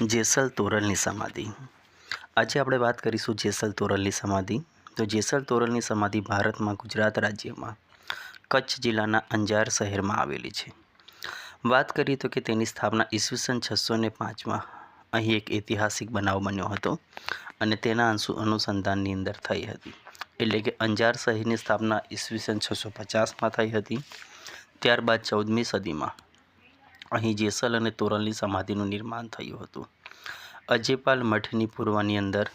જેસલ તોરલની સમાધિ. આજે આપણે વાત કરીશું જેસલ તોરલની સમાધિ. તો જેસલ તોરલની સમાધિ ભારતમાં, ગુજરાત રાજ્યમાં, કચ્છ જિલ્લાના અંજાર શહેરમાં આવેલી છે. વાત કરીએ તો કે તેની સ્થાપના ઈસવીસન છસો ને પાંચમાં અહીં એક ઐતિહાસિક બનાવ બન્યો હતો અને તેના અંશુ અનુસંધાનની અંદર થઈ હતી. એટલે કે અંજાર શહેરની સ્થાપના ઈસવીસન છસો પચાસમાં થઈ હતી. ત્યારબાદ ચૌદમી સદીમાં અહીં જેસલ અને તોરલની સમાધિનું નિર્માણ થયું હતું. અજેપાલ મઠની પૂર્વની અંદર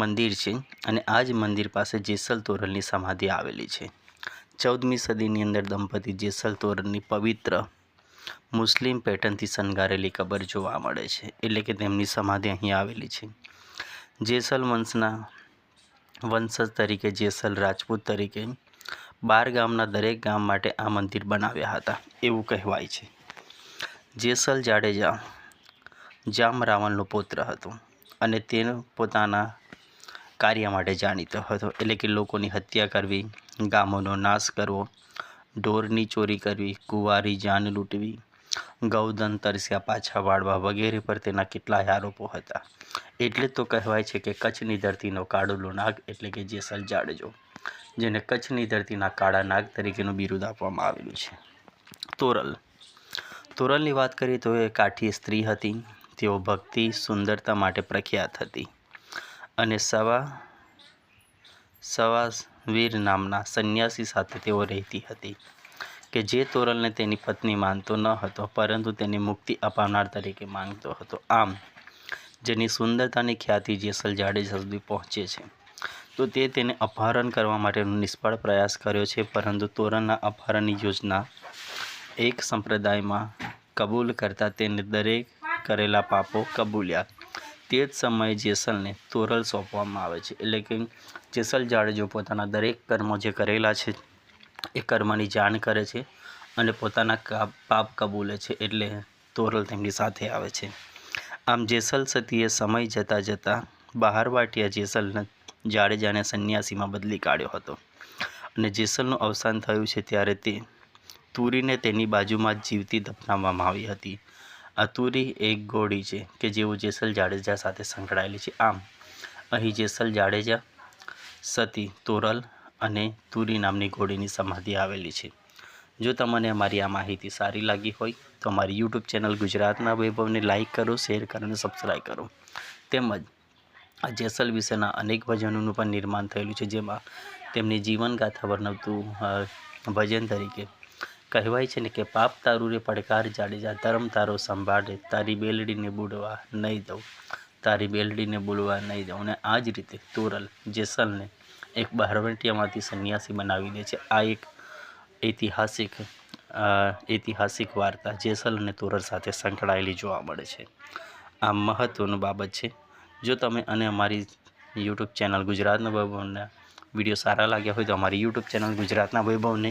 મંદિર છે અને આ જ મંદિર પાસે જેસલ તોરલની સમાધિ આવેલી છે. ચૌદમી સદીની અંદર દંપતી જેસલ તોરલની પવિત્ર મુસ્લિમ પેટર્નથી શણગારેલી કબર જોવા મળે છે, એટલે કે તેમની સમાધિ અહીં આવેલી છે. જેસલ વંશના વંશજ તરીકે જેસલ રાજપૂત તરીકે બાર ગામના દરેક ગામ માટે આ મંદિર બનાવ્યા હતા, એવું કહેવાય છે. જેસલ જાડેજા જામ રાવણનો પુત્ર હતો અને તે પોતાના કાર્ય માટે જાણીતો હતો. એટલે કે લોકોની હત્યા કરવી, ગામોનો નાશ કરવો, ઢોરની ચોરી કરવી, કુંવારી જાન લૂંટવી, ગૌધન તરસ્યા પાછા વાળવા વગેરે પર તેના કેટલાય આરોપો હતા. એટલે તો કહેવાય છે કે કચ્છની ધરતીનો કાળો નાગ એટલે કે જેસલ જાડેજો, જેને કચ્છની ધરતીના કાળા નાગ તરીકેનું બિરુદ આપવામાં આવેલું છે. તોરલ તોરલની વાત કરીએ તો એ કાઠી સ્ત્રી હતી. તેઓ ભક્તિ, સુંદરતા માટે પ્રખ્યાત હતી. અને સવા સવા વીર નામના સંન્યાસી સાથે તેઓ રહેતી હતી કે જે તોરલને તેની પત્ની માનતો ન હતો, પરંતુ તેને મુક્તિ અપાવનાર તરીકે માંગતો હતો. આમ, જેની સુંદરતાની ખ્યાતિ જેસલ જાડેજા સુધી પહોંચે છે, તો તે તેને અપહરણ કરવા માટેનો નિષ્ફળ પ્રયાસ કર્યો છે, પરંતુ તોરણના અપહરણની યોજના એક સંપ્રદાયમાં કબૂલ કરતાં તેને દરેક કરેલા પાપો કબૂલ્યા. તે જ સમયે જેસલને તોરલ સોંપવામાં આવે છે. એટલે કે જેસલ જાડેજો પોતાના દરેક કર્મો જે કરેલા છે, એ કર્મની જાણ કરે છે અને પોતાના પાપ કબૂલે છે એટલે તોરલ તેમની સાથે આવે છે. આમ જેસલ સતીએ સમય જતાં જતાં બહારવાટિયા જેસલને જાડેજાને સંન્યાસીમાં બદલી કાઢ્યો હતો. અને જેસલનું અવસાન થયું છે ત્યારે તે તુરીને તેની બાજુમાં જીવતી દફનાવવામાં આવી હતી. આ તુરી એક ગોળી છે કે જેઓ જેસલ જાડેજા સાથે સંકળાયેલી છે. આમ, અહીં જેસલ જાડેજા, સતી, તોરલ અને તુરી નામની ઘોડીની સમાધિ આવેલી છે. જો તમને અમારી આ માહિતી સારી લાગી હોય, તો અમારી યુટ્યુબ ચેનલ ગુજરાતના વૈભવને લાઇક કરો, શેર કરો અને સબસ્ક્રાઈબ કરો. તેમજ, આ જેસલ વિશેના અનેક ભજનોનું પણ નિર્માણ થયેલું છે, જેમાં તેમની જીવનગાથા વર્ણવતું ભજન તરીકે કહેવાય છે ને કે, પાપ તારું રે પડકાર જાડેજા ધર્મ તારો સંભાળે, તારી બેલડીને બુડવા નહીં દઉં, તારી બેલડીને બોલવા નહીં દઉં. અને આ જ રીતે તોરલ, જેસલને એક બહારવટિયામાંથી સંન્યાસી બનાવી દે છે. આ એક ઐતિહાસિક ઐતિહાસિક વાર્તા જેસલ અને તોરલ સાથે સંકળાયેલી જોવા મળે છે. આ મહત્ત્વનું બાબત છે. જો તમે અને અમારી યુટ્યુબ ચેનલ ગુજરાતના વૈભવના વીડિયો સારા લાગ્યા હોય તો અમારી યુટ્યુબ ચેનલ ગુજરાતના વૈભવને